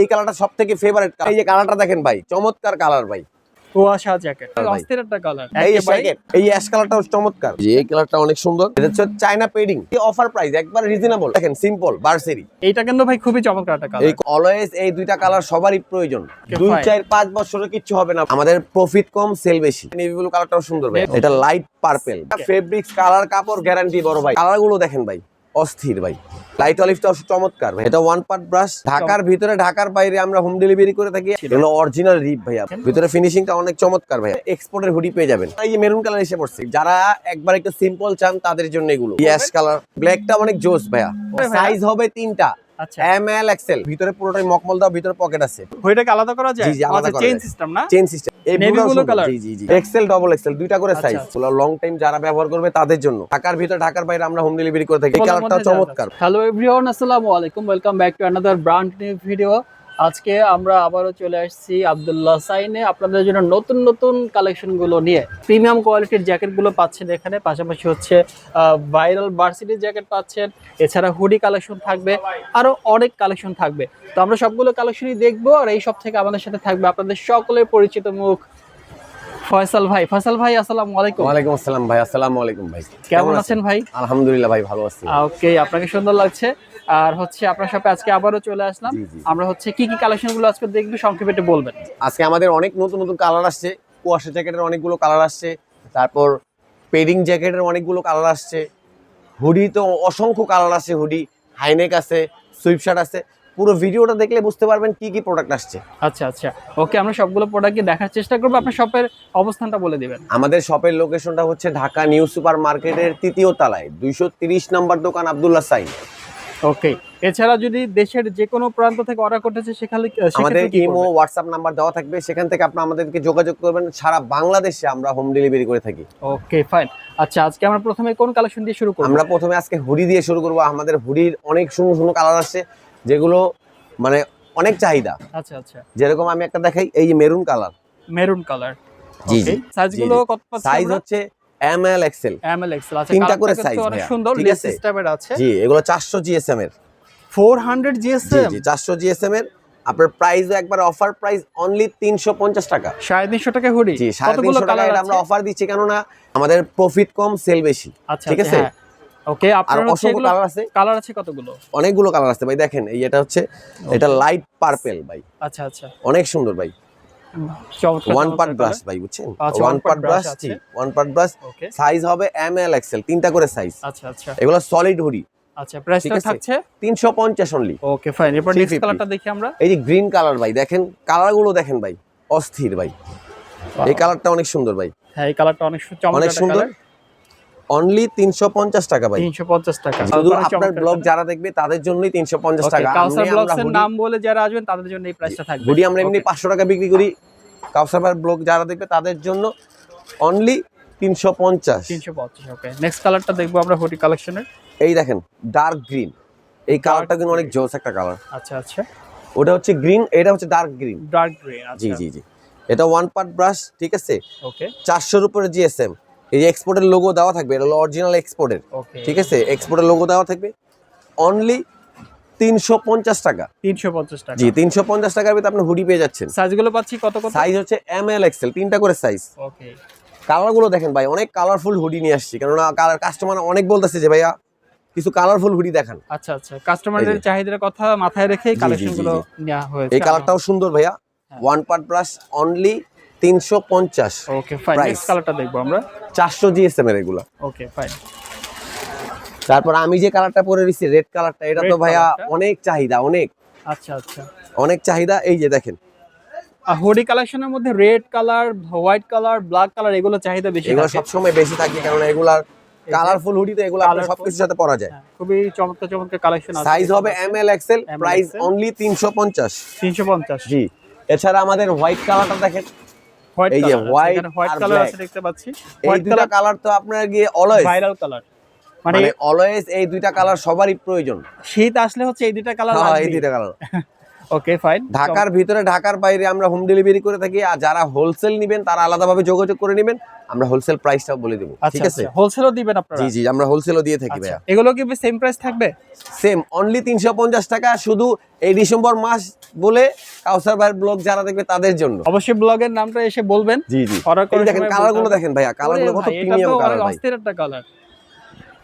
এই কালারটা সব থেকে ফেভারিট এই যে কালারটা দেখেন ভাই চমৎকার কালার ভাই। কুয়াশা জ্যাকেট অস্থির একটা কালার এই যে এই অ্যাশ কালারটাও চমৎকার। এই কালারটা অনেক সুন্দর। এটা হচ্ছে চায়না পেডিং অফার প্রাইস একবার রিজনেবল দেখেন সিম্পল বার্সেরি এইটা কিন্তু ভাই খুবই চমৎকার একটা এই অলওয়েজ এই দুইটা কালার সবারই প্রয়োজন। দুই চার পাঁচ বছরে কিচ্ছু হবে না। আমাদের প্রফিট কম সেল বেশি। নেভি ব্লু কালারটাও সুন্দর ভাই। এটা লাইট পার্পেল ফেব্রিক্স কালার কাপড় গ্যারান্টি বড় ভাই। কালারগুলো দেখেন ভাই। অস্থির ভাই। লাইট অলিভটা চমৎকার ভাই। এটা ওয়ান পার্ট ব্রাশ ঢাকার ভিতরে ঢাকার বাইরে আমরা হোম ডেলিভারি করে থাকি। এগুলো অরিজিনাল রিপ ভাইয়া। ভিতরে ফিনিশিংটা অনেক চমৎকার ভাই এক্সপোর্টের হুডি পেয়ে যাবেন। এই যে মেরুন কালার এসে পড়ছে। যারা একবার একটু সিম্পল চান তাদের জন্য এগুলো। ইয়াস কালার ব্ল্যাকটা অনেক জোস ভাইয়া। ভাইয়া। সাইজ হবে তিনটা। আচ্ছা। এম এল এক্সেল ভিতরে পুরোটাই মকমল দাও ভিতরে পকেট আছে। ওইটাকে আলাদা করা যায়? জি, জি, আলাদা আচ্ছা করা চেইন সিস্টেম না? চেন সিস্টেম এই Navy ব্লুটাও blue সুন্দর। color? জি জি জি। এক্সেল ডবল এক্সেল দুইটা করে আচ্ছা, সাইজ আচ্ছা। লং টাইম যারা ব্যবহার করবে তাদের জন্য। ঢাকার ভিতরে ঢাকার বাইরে আমরা হোম ডেলিভারি করে থাকি। কালারটা চমৎকার। হ্যালো এভরিওয়ান আসসালামু আলাইকুম। Welcome back to another brand new video আজকে আমরা আবারও চলে আসছি আব্দুল্লাহ সাইনে। আপনাদের জন্য নতুন নতুন কালেকশনগুলো নিয়ে। প্রিমিয়াম কোয়ালিটির জ্যাকেটগুলো পাচ্ছেন এখানে। পাশাপাশি হচ্ছে ভাইরাল ভার্সিটির জ্যাকেট পাচ্ছেন। এছাড়া হুডি কালেকশন থাকবে। আরও অনেক কালেকশন থাকবে। তো আমরা সবগুলো কালেকশনই দেখব আর এই সব থেকে আমাদের সাথে থাকবে আপনাদের সকলের পরিচিত মুখ ফয়সাল ভাই। ফয়সাল ভাই আসসালামু আলাইকুম। ওয়ালাইকুম আসসালাম ভাই। আসসালামু আলাইকুম ভাই। কেমন আছেন ভাই? আলহামদুলিল্লাহ ভাই ভালো আছি। ওকে আপনাকে সুন্দর লাগছে। আর হচ্ছে আপনার সাথে আজকে আবারও চলে আসলাম। আমরা হচ্ছে কি কি কালেকশনগুলো আজকে দেখব সংক্ষেপে একটু বলবেন। আজকে আমাদের অনেক নতুন নতুন কালার আসছে। কুয়াশা জ্যাকেটের অনেকগুলো কালার আসছে। তারপর পেডিং জ্যাকেটের অনেকগুলো কালার আসছে। হুডি তো অসংখ্য কালার আছে হুডি হাইনেক আছে সুইপশার্ট আছে। পুরো ভিডিওটা দেখলে বুঝতে পারবেন কি কি প্রোডাক্ট আসছে। আচ্ছা আচ্ছা। ওকে আমরা সবগুলো প্রোডাক্টকে দেখার চেষ্টা করব। আপনার শপের অবস্থানটা বলে দিবেন। আমাদের শপের লোকেশনটা হচ্ছে ঢাকা নিউ সুপার মার্কেটের তৃতীয় তলায় দুইশো তিরিশ নম্বর দোকান আব্দুল্লাহ সাইন। ওকে এছাড়া যদি দেশের যে কোনো প্রান্ত থেকে অর্ডার করতেছে সেখানে আমাদের ইমো হোয়াটসঅ্যাপ নাম্বার দেওয়া থাকবে। সেখান থেকে আপনারা আমাদেরকে যোগাযোগ করবেন। সারা বাংলাদেশে আমরা হোম ডেলিভারি করে থাকি। ওকে ফাইন আচ্ছা আজকে আমরা প্রথমে কোন কালেকশন দিয়ে শুরু করব? আমরা প্রথমে আজকে হুডি দিয়ে শুরু করব। আমাদের হুডির অনেক সুন্দর সুন্দর কালার আছে যেগুলো মানে অনেক চাহিদা। আচ্ছা আচ্ছা। যেরকম আমি একটা দেখাই এই যে মেরুন কালার মেরুন কালার জি, জি, সাইজগুলো। কত সাইজ হচ্ছে M L XL. M L XL আচ্ছা তিনটা করে size অনেক সুন্দর লেস? সিস্টেমের আছে? জি এগুলো চারশো জিএসএম এর। 400 জিএসএম জি চারশো জিএসএম এর। আপনার প্রাইস একবার অফার প্রাইস অনলি তিনশো পঞ্চাশ টাকা। সাড়ে তিনশো টাকা হুডি জি সাড়ে কতগুলো তিনশো টাকা কালার এটা আছে? আমরা অফার দিচ্ছি কেননা আমাদের প্রফিট কম সেল বেশি। আচ্ছা ঠিক আচ্ছা, আছে? হ্যাঁ। ওকে আর আপনার অসংখ্য কালার আছে। কালার আছে কতগুলো? অনেকগুলো কালার আছে ভাই দেখেন এই এটা হচ্ছে এটা লাইট পার্পেল ভাই। আচ্ছা আচ্ছা। অনেক সুন্দর ভাই। ওয়ান পার্ট ব্রাশ ভাই বুঝছেন? ওয়ান পার্ট ব্রাশ জি ওয়ান পার্ট ব্রাশ সাইজ হবে এম এল এক্সেল তিনটা করে সাইজ আচ্ছা আচ্ছা। এগুলো সলিড হরি আচ্ছা প্রাইসটা। থাকছে? তিনশো পঞ্চাশ অনলি ওকে ফাইন এরপর নেক্সট কালারটা দেখি আমরা। এই যে গ্রিন কালার ভাই দেখেন কালারগুলো দেখেন ভাই অস্থির ভাই। এই কালারটা অনেক সুন্দর ভাই। হ্যাঁ এই কালারটা অনেক চমৎকার অনেক সুন্দর। অনলি তিনশো পঞ্চাশ টাকা ভাই। 350 টাকা। শুধু আপনার ব্লগ যারা দেখবে তাদের জন্যই তিনশো পঞ্চাশ Okay, টাকা। কাউসার ব্লগস এর নাম বলে যারা আসবেন তাদের জন্য এই প্রাইসটা থাকবে। হুডি আমরা এমনি Okay, পাঁচশো টাকা বিক্রি করি। কাউসার ব্লগ যারা দেখবে তাদের জন্য অনলি তিনশো পঞ্চাশ। 350 ওকে নেক্সট কালারটা দেখব আমরা হুডি কালেকশনের এই দেখেন ডার্ক গ্রিন এই কালারটা কিন্তু অনেক জোস একটা কালার আচ্ছা আচ্ছা। ওটা হচ্ছে গ্রিন এটা হচ্ছে ডার্ক গ্রিন ডার্ক গ্রিন জি জি জি। এটা ওয়ান পার্ট ব্রাশ ঠিক আছে? ওকে চারশোর উপরে জিএসএম এই যে এক্সপোর্টের লোগো দেওয়া থাকবে এটা হলো অরিজিনাল এক্সপোর্টের ঠিক আছে? এক্সপোর্টের লোগো দেওয়া থাকবে অনলি তিনশো পঞ্চাশ টাকা। 350 টাকা। জি তিনশো পঞ্চাশ টাকার ভিতরে আপনি হুডি পেয়ে যাচ্ছেন। সাইজগুলো পাচ্ছি কত কত? সাইজ হচ্ছে এম এল এক্সেল তিনটা করে সাইজ ওকে কালারগুলো দেখেন ভাই অনেক কালারফুল হুডি নিয়ে আসছি কেননা কালার কাস্টমার অনেক বলতেছে যে ভাইয়া কিছু কালারফুল হুডি দেখান। আচ্ছা আচ্ছা। কাস্টমারদের চাহিদার কথা মাথায় রেখে জি, জি, কালেকশন জি, গুলো জি। নেওয়া হয়েছে। এই কালারটাও সুন্দর ভাইয়া। ওয়ান পার্ট ব্রাশ অনলি তিনশো পঞ্চাশ। ওকে ফাইন কালারটা দেখব আমরা। চারশো জিএসএম এর এগুলো। ওকে ফাইন তারপর আমি যে কালারটা পরে দিচ্ছি রেড কালারটা এটা তো ভাইয়া অনেক চাহিদা অনেক। আচ্ছা আচ্ছা। অনেক চাহিদা এই যে দেখেন। হুডি কালেকশনের মধ্যে red colour white colour black colour এগুলো চাহিদা বেশি এগুলো। সবসময় বেশি থাকে কারণ এগুলার কালারফুল হুডি তো এগুলো Colourful। সবকিছুর সাথে পরা যায়। হ্যাঁ, খুবই চমৎকার চমৎকার কালেকশন আছে। সাইজ হবে M L XL ML price only তিনশো পঞ্চাশ। 350 জি। এছাড়া আমাদের হোয়াইট কালারটা দেখেন এই যে কালার হোয়াইট কালার আছে দেখতে পাচ্ছি। এই হোয়াইট দুটা কালার তো আপনার গিয়ে অলওয়েজ ভাইরাল কালার। মানে মানে অলওয়েজ এই দুইটা কালার সবারই প্রয়োজন। শীত আসলে হচ্ছে এই দুইটা কালার হ্যাঁ এই দুইটা কালার। ওকে ফাইন ঢাকার ভিতরে ঢাকার বাইরে আমরা হোম ডেলিভারি করে থাকি আর যারা হোলসেল নেবেন তারা আলাদাভাবে যোগাযোগ করে নেবেন আমরা হোলসেল প্রাইসটাও বলে দেবো ঠিক আচ্ছা আছে? আচ্ছা। হোলসেলও দিবেন আপনারা? জি জি আমরা হোলসেলও দিয়ে থাকি আচ্ছা, ভাইয়া। এগুলো কি সেম প্রাইস থাকবে? সেম অনলি তিনশো পঞ্চাশ টাকা শুধু এই ডিসেম্বর মাস বলে কাউসার ভাইয়ের ব্লগ যারা দেখবে তাদের জন্য। অবশ্যই ব্লগের নামটা এসে বলবেন। জি জি। অর্ডার করে দেখেন কালারগুলো দেখেন ভাইয়া কালারগুলো কত প্রিমিয়াম কালার ভাই। অস্থির একটা কালার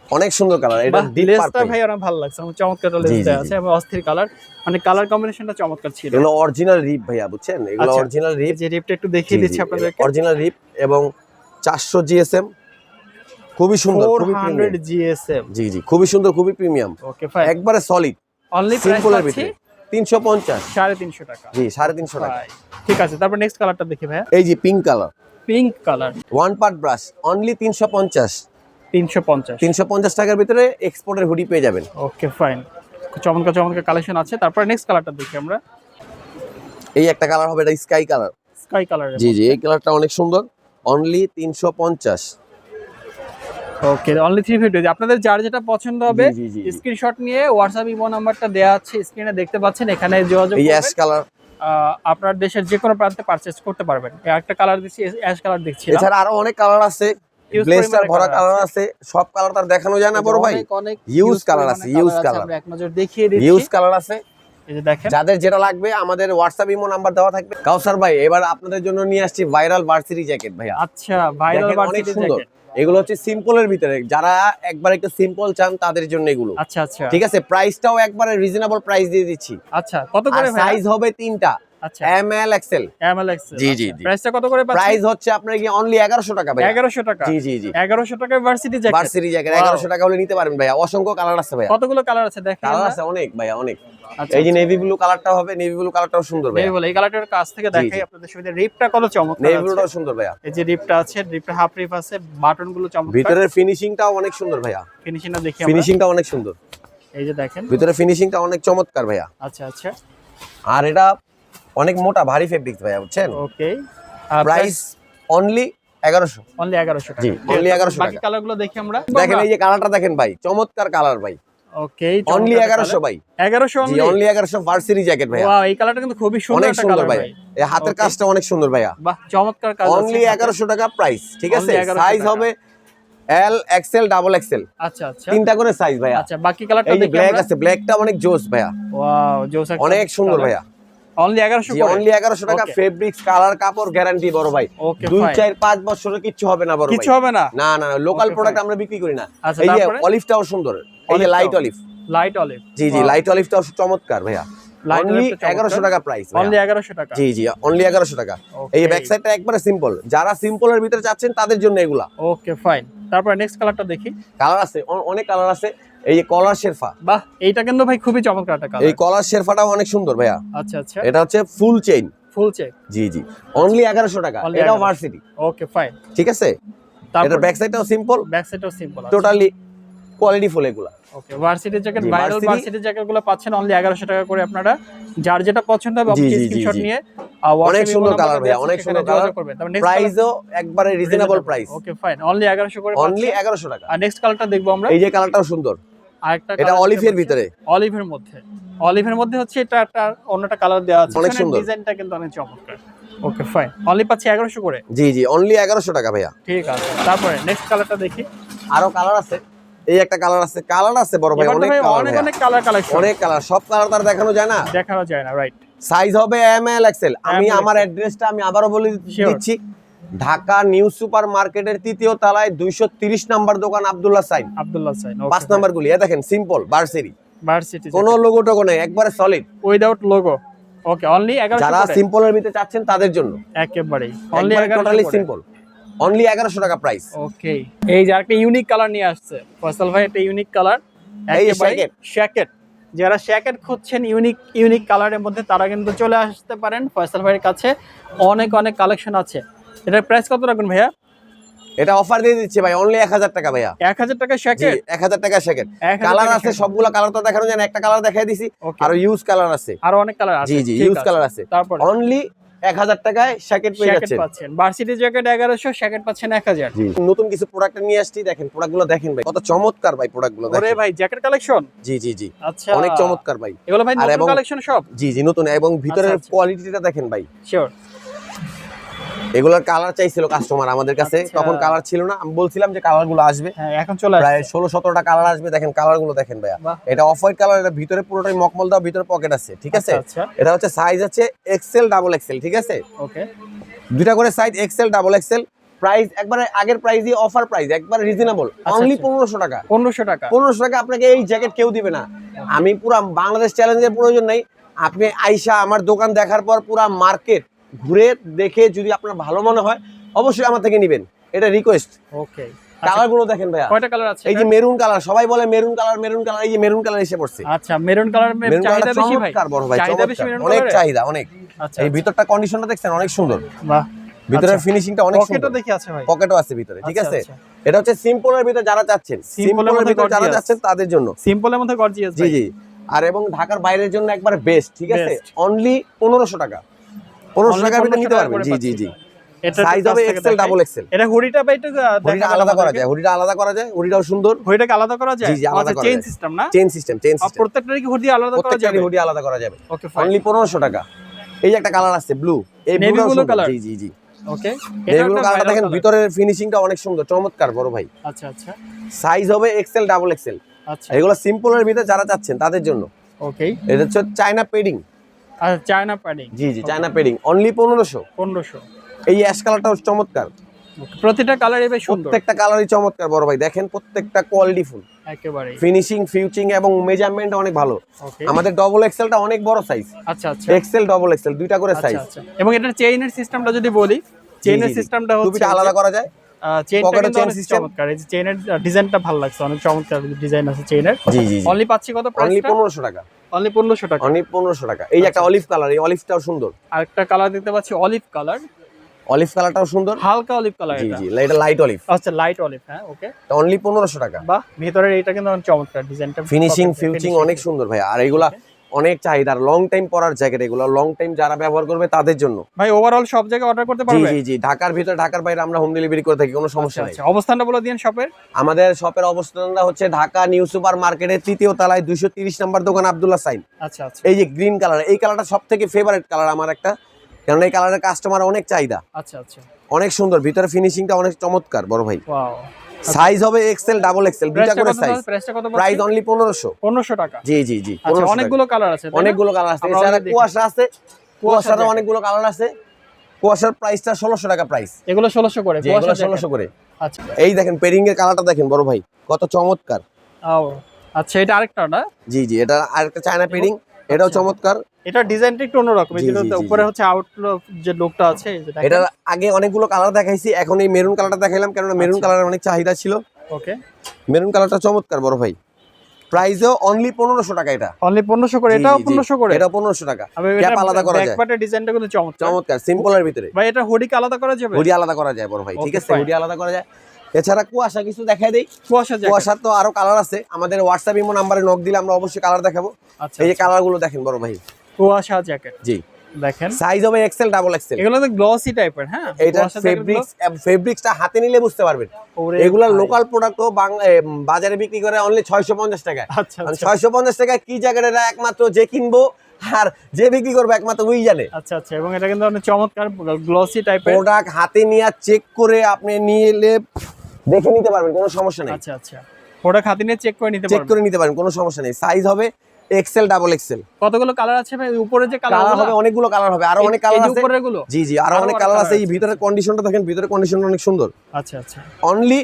অনেক সুন্দর কালার এটা ডিপ পার্পল ভাই আমার ভালো লাগছে আমার চমৎকার জি, লেসটা আছে এবং অস্থির কালার মানে কালার কম্বিনেশনটা চমৎকার ছিল। এগুলো অরিজিনাল রিপ ভাইয়া বুঝছেন? এগুলো আচ্ছা। অরিজিনাল রিপ যে রিপটা একটু দেখিয়ে দিচ্ছি আপনাদেরকে। অরিজিনাল রিপ এবং চারশো জিএসএম খুবই সুন্দর খুবই 400 প্রিমিয়াম জিএসএম জি জি খুবই সুন্দর খুবই প্রিমিয়াম ওকে ফাইন একবারে সলিড অনলি প্রাইস পঞ্চাশ। সাড়ে তিনশো টাকা। জি সাড়ে তিনশো টাকা। ঠিক আছে তারপর নেক্সট কালারটা দেখি ভাইয়া। এই যে pink colour pink colour one part brush only তিনশো পঞ্চাশ। পঞ্চাশ তিনশো পঞ্চাশ। তিনশো পঞ্চাশ টাকার ভিতরে এক্সপোর্টের হুডি পেয়ে যাবেন। ওকে ফাইন চমৎকার চমৎকার কালেকশন আছে। তারপর নেক্সট কালারটা দেখি আমরা। এই একটা কালার হবে এটা স্কাই কালার স্কাই কালার জি জি এই কালারটা অনেক সুন্দর। অনলি তিনশো পঞ্চাশ। ওকে অনলি থ্রি ফিফটি আপনাদের যার যেটা পছন্দ হবে। স্ক্রিনশট নিয়ে হোয়াটসঅ্যাপ ইমো নাম্বারটা দেওয়া আছে স্ক্রিনে দেখতে পাচ্ছেন এখানে যোগাযোগ করবেন। অ্যাশ কালার আপনার দেশের যে কোনো প্রান্তে পারচেজ করতে পারবেন। একটা কালার দিচ্ছি অ্যাশ কালার দেখছি এছাড়া আরও অনেক কালার আছে। পরিমাণে ভরা কালার আছে। সব কালার তার দেখানো যায় না বড় ভাই। Huge colour আছে, এক নজর দেখিয়ে দিচ্ছি। ইউজ কালার আছে। যাদের যেটা লাগবে আমাদের হোয়াটসঅ্যাপ ইমো নাম্বার দেওয়া থাকবে। কাউসার ভাই এবার আপনাদের জন্য নিয়ে আসছি ভাইরাল ভার্সিটি জ্যাকেট ভাইয়া। আচ্ছা ভাইরাল ভার্সিটি সুন্দর। এগুলো হচ্ছে সিম্পলের ভিতরে। যারা একবার একটু সিম্পল চান তাদের জন্য এগুলো। আচ্ছা আচ্ছা। ঠিক আছে? প্রাইসটাও একবারে রিজনেবল প্রাইস দিয়ে দিচ্ছি। আচ্ছা কত করে সাইজ হবে তিনটা। আচ্ছা। M L XL M L X জি, জি, জি। প্রাইসটা কত করে পাচ্ছেন? প্রাইস হচ্ছে আপনার কি অনলি টাকা ভাই 1100 টাকা। জি জি জি। 1100 টাকায় varsity jacket varsity jacket Wow. এগারোশো টাকা হলে নিতে পারেন ভাইয়া। অসংখ্য কালার আছে ভাইয়া। কতগুলো কালার আছে দেখেন কালার আছে অনেক ভাইয়া অনেক। আচ্ছা এই যে নেভি ব্লু কালারটা হবে নেভি ব্লু কালারটাও সুন্দর ভাইয়া। বলে এই কালারটার কাছ থেকে দেখাই আপনাদের সুবিধা। রিপটা কত চমৎকার নেভি ব্লুটাও সুন্দর এই যে রিপটা আছে রিপটা হাফ রিপ আছে বাটনগুলো চমৎকার। ভিতরের ফিনিশিংটাও অনেক সুন্দর ভাইয়া। ফিনিশিংটা দেখি আমরা। ফিনিশিংটা অনেক সুন্দর। এই যে দেখেন। ভিতরে ফিনিশিংটা অনেক চমৎকার ভাইয়া। আচ্ছা আচ্ছা। আর এটা অনেক মোটা ভারী ফেব্রিক্স ভাইয়া বুঝছেন? ওকে প্রাইস অনলি এগারোশো। অনলি 1100 টাকা। জি, only 1100 বাকি কালারগুলো দেখি আমরা। দেখেন এই যে কালারটা দেখেন ভাই চমৎকার কালার ভাই। ওকে অনলি এগারোশো ভাই। 1100 জি অনলি অনলি এগারোশো ভার্সিটি জ্যাকেট ভাইয়া। ওয়াও এই কালারটা কিন্তু খুবই সুন্দর অনেক ভাই। ভাই। এই হাতের কাজটা অনেক সুন্দর ভাইয়া। বাহ চমৎকার কাজ অনলি এগারোশো টাকা প্রাইস ঠিক আছে? 1100 সাইজ। হবে এল এক্সেল ডাবল এক্সেল আচ্ছা আচ্ছা। তিনটা করে সাইজ ভাইয়া। আচ্ছা বাকি কালারটা দেখি ব্ল্যাক আছে ব্ল্যাকটা অনেক জোস ভাইয়া। ওয়াও জোস অনেক সুন্দর। ভাইয়া। অনলি 1100 করে? অনলি টাকা. ফেব্রিক্স কালার কাপড় গ্যারান্টি বড় ভাই। ওকে দুই চার পাঁচ বছরে হবে না বড় ভাই। কিছু হবে না? না না লোকাল প্রোডাক্ট আমরা বিক্রি করি না। আচ্ছা, এই যে অলিভটাও সুন্দর। এই যে লাইট অলিভ লাইট অলিভ জি জি লাইট অলিভটাও চমৎকার ভাইয়া। অনলি olive টা চমৎকার। এগারোশো টাকা প্রাইস অনলি 1100 টাকা। জি জি অনলি এগারোশো টাকা। এই ব্যাক সাইডটা একবারে সিম্পল যারা সিম্পলের ভিতরে চাচ্ছেন তাদের জন্য এগুলা। ওকে ফাইন তারপর নেক্সট কালারটা দেখি। কালার আছে অনেক কালার আছে। এই যে কলার শেরফা। বাহ এইটা কিন্তু ভাই খুবই চমৎকার একটা এই কলার শেরফাটাও অনেক সুন্দর ভাইয়া। আচ্ছা আচ্ছা। এটা হচ্ছে ফুল চেইন ফুল চেক জি জি। অনলি টাকা। এটাও ভার্সিটি ওকে ফাইন ঠিক আছে? এটা ব্যাক সাইডটাও সিম্পল ব্যাক সাইডও সিম্পল টোটালি কোয়ালিটি ফুল এগুলা। Okay varsity jacket viral varsity জ্যাকেটগুলো পাচ্ছেন অনলি 1100 টাকা করে আপনারা। যার যেটা পছন্দ হবে জি, স্ক্রিনশট নিয়ে অনেক সুন্দর কালার আছে, অনেক সুন্দর কালার করবেন। তারপর নেক্সট প্রাইসও একবারে reasonable price okay fine only 1100 করে অনলি পাচ্ছেন। এগারোশো টাকা। আর নেক্সট কালারটা দেখব আমরা। এই যে কালারটাও সুন্দর। আরেকটা এটা অলিভের ভিতরে। অলিভের মধ্যে। অলিভের মধ্যে হচ্ছে এটা একটা অন্যটা কালার দেওয়া আছে। অনেক সুন্দর। ডিজাইনটা কিন্তু অনেক চমৎকার। ওকে ফাইন অনলি পাচ্ছি 1100 করে। জি জি অনলি এগারোশো টাকা ভাইয়া। ঠিক আছে। তারপরে নেক্সট কালারটা দেখি। আরও কালার আছে। এই একটা কালার আছে কালার আছে বড় ভাই অনেক অনেক অনেক কালার কালেকশন অনেক কালার সব কালার তার দেখানো যায় না? দেখানো যায় না রাইট সাইজ হবে এম এল এক্সেল আমি আমার অ্যাড্রেসটা আমি আবারও বলে দিচ্ছি। ঢাকা নিউ সুপার মার্কেটের তৃতীয় তলায় দুইশো তিরিশ নাম্বার দোকান আব্দুল্লাহ সাইন। আব্দুল্লাহ সাইন পাঁচ নাম্বার গুলি দেখেন সিম্পল বার্সেরি ভার্সিটি কোনো লোগো টোগো নেই একবারে solid without logo okay only 1100 যারা সিম্পলের ভিতরে চাচ্ছেন তাদের জন্য। একেবারে অনলি টোটালি সিম্পল অনলি এগারোশো টাকা প্রাইস ওকে এই যে একটা ইউনিক কালার নিয়ে আসছে। ফয়সাল ভাই একটা ইউনিক কালার এই shacket। শ্যাকেট যারা শ্যাকেট খুঁজছেন ইউনিক ইউনিক কালারের মধ্যে তারা কিন্তু চলে আসতে পারেন ফয়সাল ভাইয়ের কাছে। অনেক অনেক কালেকশন আছে। এটার প্রাইস কত রাখবেন ভাইয়া? এটা অফার দিয়ে দিচ্ছি ভাই অনলি এক হাজার টাকা ভাইয়া। এক হাজার টাকা শ্যাকেট এক হাজার টাকা হাজার কালার আছে। সবগুলা কালার তো দেখানো যায় একটা কালার দেখাই দিছি. আর ইউজ কালার আছে। আরও অনেক কালার আছে। জি জি ইউজ কালার আছে। তারপর? অনলি এক হাজার টাকায় শ্যাকেট পেয়ে যাচ্ছেন। পাচ্ছেন। ভার্সিটি জ্যাকেট এগারোশো জ্যাকেট পাচ্ছেন এক হাজার। নতুন কিছু প্রোডাক্ট নিয়ে আসছি দেখেন প্রোডাক্টগুলো দেখেন ভাই কত চমৎকার ভাই প্রোডাক্টগুলো ওরে ভাই জ্যাকেট কালেকশন জি জি জি। আচ্ছা। অনেক চমৎকার ভাই। এগুলো ভাই নতুন কালেকশন সব? জি জি নতুন এবং ভিতরের আচ্ছা। কোয়ালিটিটা দেখেন ভাই। শিওর এগুলোর কালার চাইছিল কাস্টমার আমাদের কাছে। আচ্ছা। তখন কালার ছিল না। আমি বলছিলাম যে কালারগুলো আসবে। হ্যাঁ এখন চলে প্রায় ষোলো সতেরোটা কালার আসবে। দেখেন কালারগুলো দেখেন ভাইয়া। এটা অফ হোয়াইট কালার এটা ভিতরে পুরোটাই মকমল দাও ভিতরে পকেট আছে ঠিক আছে? আচ্ছা এটা হচ্ছে সাইজ আছে এক্সেল ডাবল এক্সেল ঠিক আছে? ওকে। দুইটা করে size XL double XL price একবারে আগের প্রাইসই অফার প্রাইস একবারে রিজনেবল অনলি আচ্ছা। পনেরোশো টাকা। পনেরোশো টাকা। পনেরোশো টাকা আপনাকে এই জ্যাকেট কেউ দিবে না। আমি পুরা বাংলাদেশ চ্যালেঞ্জের প্রয়োজন নেই। আপনি আইসা আমার দোকান দেখার পর পুরা মার্কেট ঘুরে দেখে যদি আপনার ভালো মনে হয় অবশ্যই আমার থেকে নেবেন। এটা রিকোয়েস্ট ওকে কালারগুলো দেখেন ভাইয়া। কয়টা কালার আছে এই যে মেরুন কালার সবাই বলে মেরুন কালার মেরুন কালার এই যে মেরুন কালার এসে পড়ছে। আচ্ছা মেরুন কালার চাহিদা বেশি ভাই? বড় ভাই চাহিদা বেশি মেরুন অনেক চাহিদা অনেক। আচ্ছা এই ভিতরটা কন্ডিশনটা দেখছেন অনেক সুন্দর। বাহ। ভিতরের আচ্ছা। ফিনিশিংটা অনেক পকেটও সুন্দর। দেখি আছে ভাই। পকেটও আছে ভিতরে ঠিক আচ্ছা, আছে? আচ্ছা। এটা হচ্ছে সিম্পলের ভিতরে যারা চাচ্ছেন সিম্পলের ভিতরে যারা। চাচ্ছেন তাদের জন্য। সিম্পলের মধ্যে গর্জিয়াস জি জি। আর এবং ঢাকার বাইরের জন্য একবার বেস্ট ঠিক আছে? অনলি পনেরোশো টাকা। পনেরোশো Only টাকার ভিতরে নিতে পারবেন জি জি জি। সাইজ হবে এক্সেল ডাবল এক্সেল এটা হুডিটা ভাই একটু হুডিটা আলাদা করা যায় হুডিটা আলাদা করা যায় হুডিটাও সুন্দর। হুডিটাকে আলাদা করা যায়? জি, জি, আলাদা আচ্ছা করা চেইন সিস্টেম না? চেন সিস্টেম চেন সিস্টেম প্রত্যেকটারই কি হুডি আলাদা করা যাবে? হুডি আলাদা করা যাবে। ওকে অনলি পনেরোশো টাকা। এই যে একটা কালার আছে ব্লু এই? জি জি জি। ওকে কালার দেখেন ভিতরের ফিনিশিংটা অনেক সুন্দর চমৎকার বড় ভাই। আচ্ছা আচ্ছা। সাইজ হবে এক্সেল ডাবল এক্সেল আচ্ছা। এগুলো সিম্পলের ভিতরে যারা চাচ্ছেন তাদের জন্য। ওকে এটা হচ্ছে চায়না পেডিং আর চায়না প্যাডিং জি জি চায়না পেডিং। অনলি পনেরোশো? পনেরোশো। এই অ্যাশ কালারটাও চমৎকার। প্রতিটা কালারই বেশ সুন্দর। প্রত্যেকটা কালারই চমৎকার বড় ভাই। দেখেন প্রত্যেকটা কোয়ালিটি ফুল একেবারে ফিনিশিং ফিউচিং এবং মেজারমেন্ট অনেক ভালো। আমাদের ডবল এক্সেলটা অনেক বড় সাইজ আচ্ছা আচ্ছা। এক্সেল ডবল এক্সেল দুইটা করে আচ্ছা সাইজ আচ্ছা। এবং এটার চেইনের সিস্টেমটা যদি বলি চেইনের। সিস্টেমটা হচ্ছে আলাদা করা যায়। চেইনটা pocket এ কিন্তু chain অনেক system? চমৎকার। এই চেইনের ডিজাইনটা ভালো লাগছে অনেক চমৎকার ডিজাইন আছে চেইনের জি জি জি। অনলি পাচ্ছি কত অনলি টাকা। অনলি টাকা। অনলি টাকা। এই যে একটা আচ্ছা, অলিভ কালার এই অলিভটাও সুন্দর। আরেকটা কালার দেখতে পাচ্ছি অলিভ কালার অলিভ কালারটাও সুন্দর। হালকা অলিভ কালার জি এটা। জি এটা লাইট অলিভ আচ্ছা লাইট অলিভ হ্যাঁ ওকে অনলি টাকা। বাহ ভিতরের এটা কিন্তু অনেক চমৎকার ডিজাইনটা ফিনিশিং ফিউচিং অনেক সুন্দর ভাই। আর এগুলা অনেক চাহিদা লং টাইম পরার জ্যাকেট এগুলো লং টাইম যারা ব্যবহার করবে তাদের জন্য। ভাই ওভারঅল সব জায়গায় অর্ডার করতে পারবে? জি জি ঢাকার ভিতরে ঢাকার বাইরে আমরা হোম ডেলিভারি করে থাকি কোনো সমস্যা আচ্ছা নেই। আচ্ছা অবস্থানটা বলে দিন শপের আমাদের শপের অবস্থানটা হচ্ছে ঢাকা নিউ সুপার মার্কেটের তৃতীয় তলায় দুইশো তিরিশ নম্বর দোকান আব্দুল্লাহ সাইন আচ্ছা আচ্ছা। এই যে গ্রিন কালার এই কালারটা সব থেকে ফেভারিট কালার আমার একটা কারণ এই কালারের কাস্টমার অনেক চাহিদা। আচ্ছা আচ্ছা। অনেক সুন্দর ভিতরে ফিনিশিংটা অনেক চমৎকার বড় ভাই। ওয়াও সাইজ হবে এক্সেল ডাবল এক্সেল প্রাইসটা করে সাইজ প্রাইস অনলি পনেরোশো। পনেরোশো টাকা। জি জি জি আচ্ছা অনেকগুলো কালার আছে অনেকগুলো কালার আছে। এছাড়া কুয়াশা আছে। কুয়াশারও অনেকগুলো কালার আছে। কুয়াশার প্রাইসটা ষোলোশো টাকা প্রাইস এগুলো ষোলোশো করে যে এগুলো কুয়াশা ষোলোশো করে। আচ্ছা। এই দেখেন পেরিং এর কালারটা দেখেন বড় ভাই। কত চমৎকার। আচ্ছা এটা আরেকটা না? জি জি এটা আরেকটা চায়না পেরিং এটাও আচ্ছা। চমৎকার। এটা ডিজাইনটা একটু অন্যরকম যেটা উপরে হচ্ছে আউটলুক যে লুকটা আছে। এটার আগে অনেকগুলো কালার দেখাইছি এখন এই মেরুন কালারটা দেখাইলাম কেননা মেরুন। কালারের অনেক চাহিদা ছিল। ওকে মেরুন কালারটা চমৎকার বড় ভাই। প্রাইসও অনলি পনেরোশো টাকা এটা। অনলি পনেরোশো করে এটাও জি, জি। পনেরোশো করে? এটা পনেরোশো টাকা। আবার ক্যাপ এটা আলাদা করা যায়। ব্যাকপার্টের ডিজাইনটা কিন্তু চমৎকার। চমৎকার সিম্পলের ভিতরে। ভাই এটা হুডিকে আলাদা করা যাবে? হুডি আলাদা করা যায় বড় ভাই। ঠিক আছে. হুডি আলাদা করা যায়। এছাড়া কুয়াশা কিছু দেখাই দেই। কুয়াশা কুয়াশার তো আরও কালার আছে। আমাদের হোয়াটসঅ্যাপ ইমো নাম্বারে নক দিলে আমরা অবশ্যই কালার দেখাবো। আচ্ছা এই যে আচ্ছা। কালারগুলো দেখেন বড় ভাই। কুয়াশা জ্যাকেট জি। দেখেন। সাইজ হবে এক্সেল ডাবল এক্সেল এগুলো তো গ্লসি টাইপের হ্যাঁ? এটা ফেব্রিক্স ফেব্রিক্সটা হাতে নিলে বুঝতে পারবেন। এগুলা। লোকাল প্রোডাক্টও বাংলা বাজারে বিক্রি করে অনলি ছয়শো পঞ্চাশ টাকায়। আচ্ছা আচ্ছা। টাকায় কি একমাত্র যে কিনবো আর যে বিক্রি করবে একমাত্র ওই জানে। আচ্ছা আচ্ছা। এবং এটা কিন্তু অনেক চমৎকার গ্লসি টাইপের প্রোডাক্ট হাতে নিয়ে চেক করে আপনি নিয়ে এলে দেখে নিতে পারবেন কোনো সমস্যা নেই। আচ্ছা আচ্ছা। ওটা খাতি নিয়ে চেক করে নিতে চেক করে নিতে পারেন কোনো সমস্যা নেই। সাইজ হবে এক্সেল ডাবল এক্সেল কতগুলো কালার আছে ভাই? উপরে যে কালার হবে অনেকগুলো কালার হবে। আরও অনেক কালার আছে। উপরেরগুলো জি জি আরও অনেক কালার আছে। এই আছে। ভিতরের কন্ডিশনটা দেখেন ভিতরের কন্ডিশনটা অনেক সুন্দর। আচ্ছা আচ্ছা। অনলি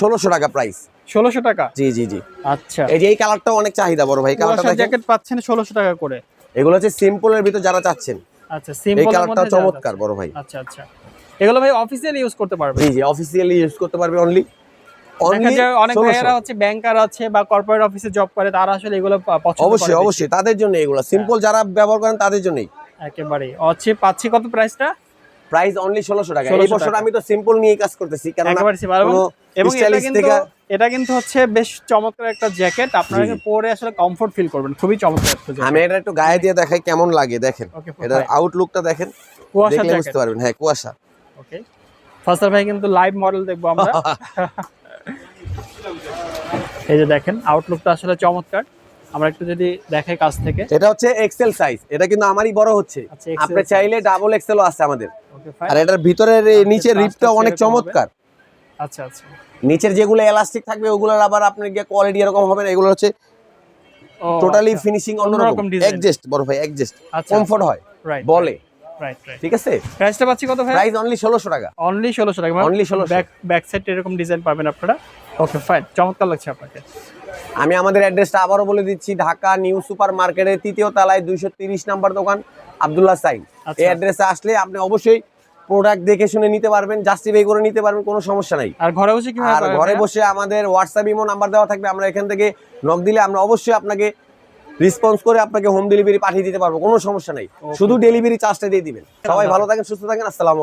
ষোলোশো টাকা প্রাইস ষোলোশো টাকা? জি জি জি। আচ্ছা। এই যে এই কালারটাও অনেক চাহিদা বড় ভাই। কালারটা দেখেন। জ্যাকেট পাচ্ছেন ষোলোশো টাকা করে। এগুলো হচ্ছে সিম্পলের ভিতর যারা চাচ্ছেন। আচ্ছা এই সিম্পল কালারটা চমৎকার বড় ভাই। আচ্ছা আচ্ছা। এগুলো ভাই অফিসিয়ালি ইউজ করতে পারবে। জি জি অফিসিয়ালি ইউজ করতে পারবে অনলি অনেক ভাইয়েরা হচ্ছে ব্যাংকার আছে বা কর্পোরেট অফিসে জব করে তারা আসলে এগুলো পছন্দ অবশ্যই অবশ্যই তাদের জন্য এগুলো। সিম্পল যারা ব্যবহার করেন তাদের জন্যই। একেবারে পাচ্ছি কত প্রাইসটা প্রাইস অনলি টাকা। এই বছর টাকা। আমি তো সিম্পল নিয়ে কাজ করতেছি একেবারে এবং- এটা কিন্তু এটা কিন্তু হচ্ছে বেশ চমৎকার একটা জ্যাকেট আপনারা পরে আসলে কমফোর্ট ফিল করবেন। খুবই চমৎকার একটা জ্যাকেট আমি এটা একটু গায়ে দিয়ে দেখাই কেমন লাগে দেখেন। এটার আউটলুকটা দেখেন। কুয়াশা বুঝতে পারবেন। হ্যাঁ কুয়াশা। ওকে ফাসার ভাই কিন্তু লাইভ মডেল দেখব আমরা। এই যে দেখেন আউটলুকটা আসলে চমৎকার। আমরা একটু যদি দেখাই কাছ থেকে। এটা হচ্ছে এক্সেল সাইজ এটা কিন্তু আমারই বড় হচ্ছে। আচ্ছা, আপনি চাইলে ডাবল এক্সেলও আছে আমাদের। আর এটার ভিতরের আচ্ছা, রিপটা অনেক চমৎকার। আচ্ছা আচ্ছা। নিচের যেগুলো এলাস্টিক থাকবে ওগুলোর আবার আপনার গিয়ে কোয়ালিটি এরকম হবে না। এগুলো হচ্ছে টোটালি আচ্ছা। ফিনিশিং অন্যরকম। অ্যাডজাস্ট বড় ভাই অ্যাডজাস্ট আচ্ছা। কমফোর্ট হয়। বলে। রাইট ঠিক আছে? প্রাইসটা পাচ্ছি কত ভাই? প্রাইস অনলি ষোলোশো টাকা। অনলি ষোলোশো টাকা Only 1600 ব্যাক ব্যাক সাইড এরকম ডিজাইন পাবেন আপনারা? ওকে ফাইন চমৎকার লাগছে আপনাকে। আমি আমাদের অ্যাড্রেসটা আবারও বলে দিচ্ছি ঢাকা নিউ সুপার মার্কেটের তৃতীয় তলায় দুইশো তিরিশ নাম্বার দোকান আব্দুল্লাহ সাইন। আচ্ছা। এই অ্যাড্রেসে আসলে আপনি অবশ্যই প্রোডাক্ট দেখে শুনে নিতে পারবেন জাস্টিফাই করে নিতে পারবেন কোনো সমস্যা নাই। আর ঘরে বসে কি আর ঘরে বসে আমাদের হোয়াটসঅ্যাপ ইমো নাম্বার দেওয়া থাকবে আমরা এখান থেকে নক দিলে আমরা অবশ্যই আপনাকে রেসপন্স করে আপনাকে হোম ডেলিভারি পাঠিয়ে দিতে পারব কোনো সমস্যা নেই। শুধু ডেলিভারি চার্জটা দিয়ে দিবেন। সবাই ভালো থাকেন সুস্থ থাকেন আসসালামু